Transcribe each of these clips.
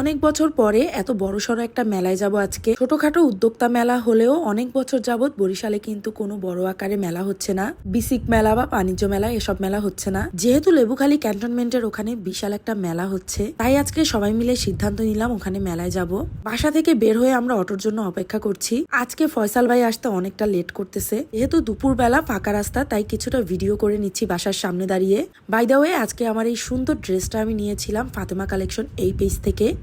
অনেক বছর পরে এত বড় সড়ো একটা মেলায় যাব আজকে। ছোটখাটো উদ্যোক্তা মেলা হলেও অনেক বছর যাবত বরিশালে কিন্তু কোনো বড় আকারে মেলা হচ্ছে না। বিসিক মেলা বা বাণিজ্য মেলা এসব মেলা হচ্ছে না। যেহেতু লেবুখালী ক্যান্টনমেন্টের ওখানে বিশাল একটা মেলা হচ্ছে, তাই আজকে সবাই মিলে সিদ্ধান্ত নিলাম ওখানে মেলায় যাব। বাসা থেকে বের হয়ে আমরা অটোর জন্য অপেক্ষা করছি। আজকে ফয়সাল ভাই আসতে অনেকটা লেট করতেছে। যেহেতু দুপুরবেলা ফাঁকা রাস্তা, তাই কিছুটা ভিডিও করে নিচ্ছি বাসার সামনে দাঁড়িয়ে। বাই দা ওয়ে আজকে আমার এই সুন্দর ড্রেসটা আমি নিয়েছিলাম ফাতেমা কালেকশন এই পেজ থেকে।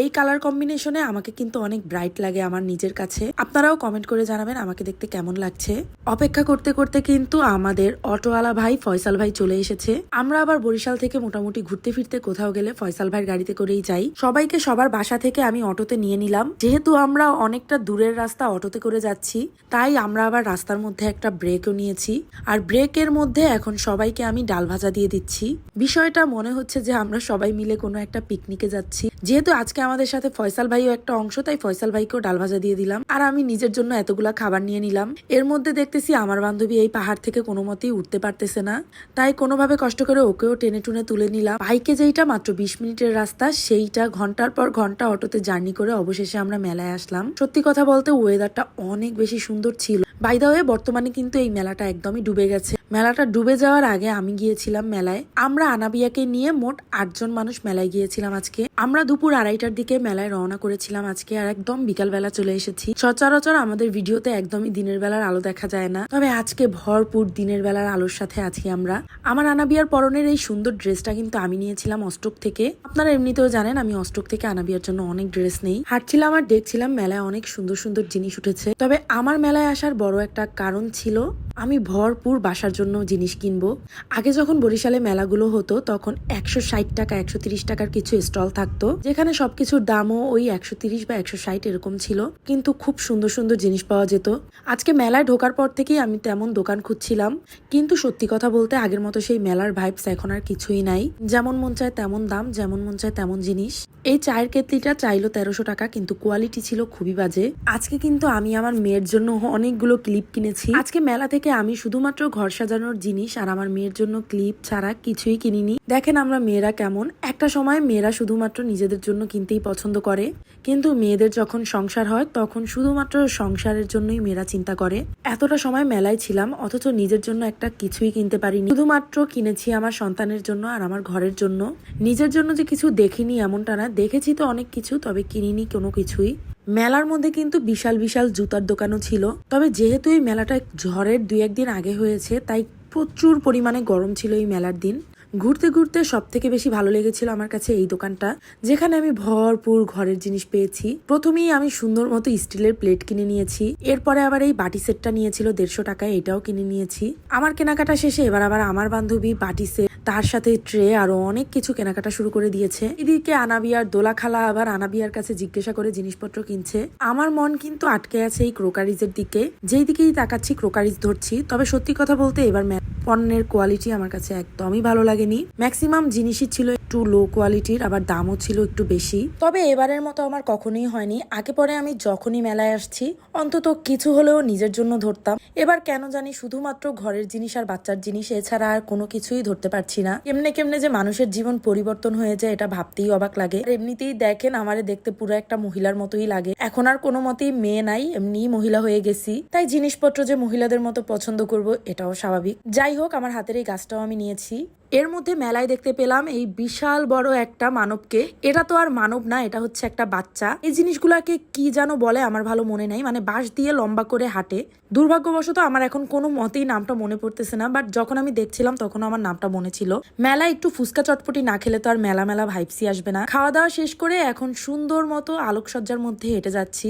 এই কালার কম্বিনেশনে আমাকে কিন্তু অনেক ব্রাইট লাগে আমার নিজের কাছে। আপনারাও কমেন্ট করে জানাবেন আমাকে দেখতে কেমন লাগছে। অপেক্ষা করতে করতে কিন্তু আমাদের অটোওয়ালা ভাই ফয়সাল ভাই চলে এসেছে। আমরা আবার বরিশাল থেকে মোটামুটি ঘুরতে ফিরতে কোথাও গেলে ফয়সাল ভাইয়ের গাড়িতে করেই যাই। সবাইকে সবার বাসা থেকে আমি অটোতে নিয়ে নিলাম। যেহেতু আমরা অনেকটা দূরের রাস্তা অটোতে করে যাচ্ছি, তাই আমরা আবার রাস্তার মধ্যে একটা ব্রেকও নিয়েছি। আর ব্রেকের মধ্যে এখন সবাইকে আমি ডাল ভাজা দিয়ে দিচ্ছি। বিষয়টা মনে হচ্ছে যে আমরা সবাই মিলে কোনো একটা পিকনিকে যাচ্ছি। যেহেতু আজকে আমাদের সাথে ফয়সাল ভাইও একটা অংশ, তাই ফয়সাল ভাইকেও ডাল ভাজা দিয়ে দিলাম। আর আমি নিজের জন্য এতগুলা খাবার নিয়ে নিলাম। এর মধ্যে দেখতেছি আমার বান্ধবী এই পাহাড় থেকে কোনো মতেই উঠতে পারতেছে না। তাই কোনোভাবে কষ্ট করে ওকেও টেনে টুনে তুলে নিলাম। বাইকে যেইটা মাত্র বিশ মিনিটের রাস্তা, সেইটা ঘণ্টার পর ঘণ্টা অটোতে জার্নি করে অবশেষে আমরা মেলায় আসলাম। সত্যি কথা বলতে ওয়েদারটা অনেক বেশি সুন্দর ছিল। বাইদা হয়ে বর্তমানে কিন্তু এই মেলাটা একদমই ডুবে গেছে। মেলাটা ডুবে যাওয়ার আগে আমি গিয়েছিলাম মেলায়। আমরা আনাবিয়াকে নিয়ে মোট আটজন মানুষ মেলায় গিয়েছিলাম আজকে। আমরা দুপুর আড়াইটার দিকে মেলায় রওনা করেছিলাম আজকে আর একদম বিকাল বেলা চলে এসেছি। সচরাচর আমাদের ভিডিওতে একদমই দিনের বেলার আলো দেখা যায় না। তবে আজকে ভরপুর দিনের বেলার আলোর সাথে আছি আমরা। আমার আনাবিয়ার পরনের এই সুন্দর ড্রেসটা কিন্তু আমি নিয়েছিলাম অষ্টক থেকে। আপনারা এমনিতেও জানেন আমি অষ্টক থেকে আনাবিয়ার জন্য অনেক ড্রেস নেই। হাঁটছিলাম আর দেখছিলাম মেলায় অনেক সুন্দর সুন্দর জিনিস উঠেছে। তবে আমার মেলায় আসার বড় একটা কারণ ছিল আমি ভরপুর বাসার জন্য জিনিস কিনবো। আগে যখন বরিশালে মেলাগুলো হতো, তখন একশো ষাট টাকা, একশো তিরিশ টাকার কিছু স্টল থাকতো, যেখানে সবকিছুর দামও ওই একশো তিরিশ বা একশো ষাট এরকম ছিল। কিন্তু খুব সুন্দর সুন্দর জিনিস পাওয়া যেত। আজকে মেলায় ঢোকার পর থেকেই আমি তেমন দোকান খুঁজছিলাম। কিন্তু সত্যি কথা বলতে আগের মতো সেই মেলার ভাইবস এখন আর কিছুই নাই। যেমন মন চায় তেমন দাম, যেমন মন চায় তেমন জিনিস। এই চায়ের কেতলিটা চাইলো তেরোশো টাকা, কিন্তু কোয়ালিটি ছিল খুবই বাজে। আজকে কিন্তু আমি আমার মেয়ের জন্য অনেকগুলো ক্লিপ কিনেছি। আজকে মেলা থেকে আমি শুধুমাত্র ঘর সাজানোর জিনিস আর আমার মেয়ের জন্য ক্লিপ ছাড়া কিছুই কিনিনি। দেখেন আমরা মেয়েরা কেমন। একটা সময় মেয়েরা শুধুমাত্র নিজেদের জন্য কিনতেই পছন্দ করে। কিন্তু মেয়েদের যখন সংসার হয়, তখন শুধুমাত্র সংসারের জন্যই মেয়েরা চিন্তা করে। এতটা সময় মেলায় ছিলাম, অথচ নিজের জন্য একটা কিছুই কিনতে পারিনি। শুধুমাত্র কিনেছি আমার সন্তানের জন্য আর আমার ঘরের জন্য। নিজের জন্য যে কিছু দেখিনি এমনটা না। দেখেছি তো অনেক কিছু, তবে কিনিনি কোনো কিছুই। মেলার মধ্যে কিন্তু বিশাল বিশাল জুতার দোকানও ছিল। তবে যেহেতু এই মেলাটা ঝড়ের দুই একদিন আগে হয়েছে, তাই প্রচুর পরিমাণে গরম ছিল এই মেলার দিন। ঘুরতে ঘুরতে সব থেকে বেশি ভালো লেগেছিল আমার কাছে এই দোকানটা, যেখানে আমি ভরপুর ঘরের জিনিস পেয়েছি। প্রথমেই আমি সুন্দর মতো স্টিলের প্লেট কিনে নিয়েছি, এরপরে আবার এই বাটি সেটটা নিয়েছিল, দেড়শো টাকায় এটাও কিনে নিয়েছি। আমার কেনাকাটা শেষে এবার আবার আমার বান্ধবী বাটি সেট তার সাথে ট্রে আরও অনেক কিছু কেনাকাটা শুরু করে দিয়েছে। এদিকে আনাবিয়ার দোলা খালা আবার আনাবিয়ার কাছে জিজ্ঞাসা করে জিনিসপত্র কিনছে। আমার মন কিন্তু আটকে আছে এই ক্রোকারিজের দিকে। যেই দিকেই তাকাচ্ছি ক্রোকারিজ ধরছি, তবে সত্যি কথা বলতে এবার পণ্যের কোয়ালিটি আমার কাছে একদমই ভালো লাগেনি। ম্যাক্সিমাম জিনিসই ছিল একটু লো কোয়ালিটির আবার দামও ছিল একটু বেশি। তবে এবারের মতো আমার কখনোই হয়নি। আগে পরে আমি যখনই মেলায় আসছি, অন্তত কিছু হলেও নিজের জন্য ধরতাম। এবার কেন জানি শুধুমাত্র ঘরের জিনিস আর বাচ্চার জিনিস, এছাড়া আর কোনো কিছুই ধরতে পারছি না। কেমনে কেমনে যে মানুষের জীবন পরিবর্তন হয়ে যায়, এটা ভাবতেই অবাক লাগে। এমনিতেই দেখেন, আমারে দেখতে পুরো একটা মহিলার মতোই লাগে। এখন আর কোনো মতেই মেয়ে নাই, এমনিই মহিলা হয়ে গেছি। তাই জিনিসপত্র যে মহিলাদের মতো পছন্দ করব, এটাও স্বাভাবিক। যাই হোক, আমার হাতের এই গাছটাও আমি নিয়েছি। এর মধ্যে মেলায় দেখতে পেলাম এই বিশাল বড় একটা মানবকে। এটা তো আর মানব না, এটা হচ্ছে একটা বাচ্চা। এই জিনিসগুলাকে কি যেন বলে আমার ভালো মনে নাই মানে বাঁশ দিয়ে লম্বা করে হাঁটে। দুর্ভাগ্যবশত আমার এখন কোনো মতেই নামটা মনে পড়তেছে না বাট যখন আমি দেখছিলাম তখন আমার নামটা মনে ছিল। মেলা একটু ফুচকা চটপটি না খেলে তো আর মেলা মেলা ভাইপসি আসবে না। খাওয়া দাওয়া শেষ করে এখন সুন্দর মতো আলোকসজ্জার মধ্যে হেঁটে যাচ্ছি।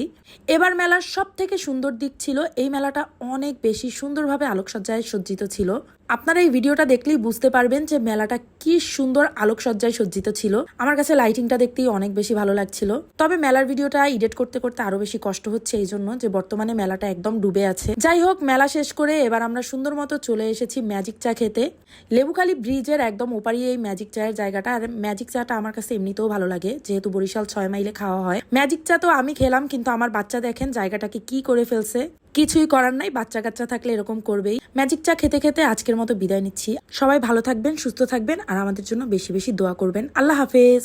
এবার মেলার সব থেকে সুন্দর দিক ছিল, এই মেলাটা অনেক বেশি সুন্দরভাবে আলোকসজ্জায় সজ্জিত ছিল। আপনারা এই ভিডিওটা দেখলেই বুঝতে পারবেন যে মেলাটা কি সুন্দর আলোকসজ্জায় সজ্জিত ছিল। আমার কাছে লাইটিংটা দেখতেই অনেক বেশি ভালো লাগছিল। তবে মেলার ভিডিওটা এডিট করতে করতে আরও বেশি কষ্ট হচ্ছে এই জন্য যে বর্তমানে মেলাটা একদম ডুবে আছে। যাই হোক, মেলা শেষ করে এবার আমরা সুন্দর মতো চলে এসেছি ম্যাজিক চা খেতে। লেবুখালী ব্রিজের একদম ওপারি এই ম্যাজিক চায়ের জায়গাটা। আর ম্যাজিক চাটা আমার কাছে এমনিতেও ভালো লাগে, যেহেতু বরিশাল ছয় মাইলে খাওয়া হয়। ম্যাজিক চা তো আমি খেলাম, কিন্তু আমার বাচ্চা দেখেন জায়গাটাকে কি করে ফেলছে। কিছুই করার নাই, বাচ্চা কাচ্চা থাকলে এরকম করবেই। ম্যাজিক চা খেতে খেতে আজকের মতো বিদায় নিচ্ছি। সবাই ভালো থাকবেন, সুস্থ থাকবেন, আর আমাদের জন্য বেশি বেশি দোয়া করবেন। আল্লাহ হাফেজ।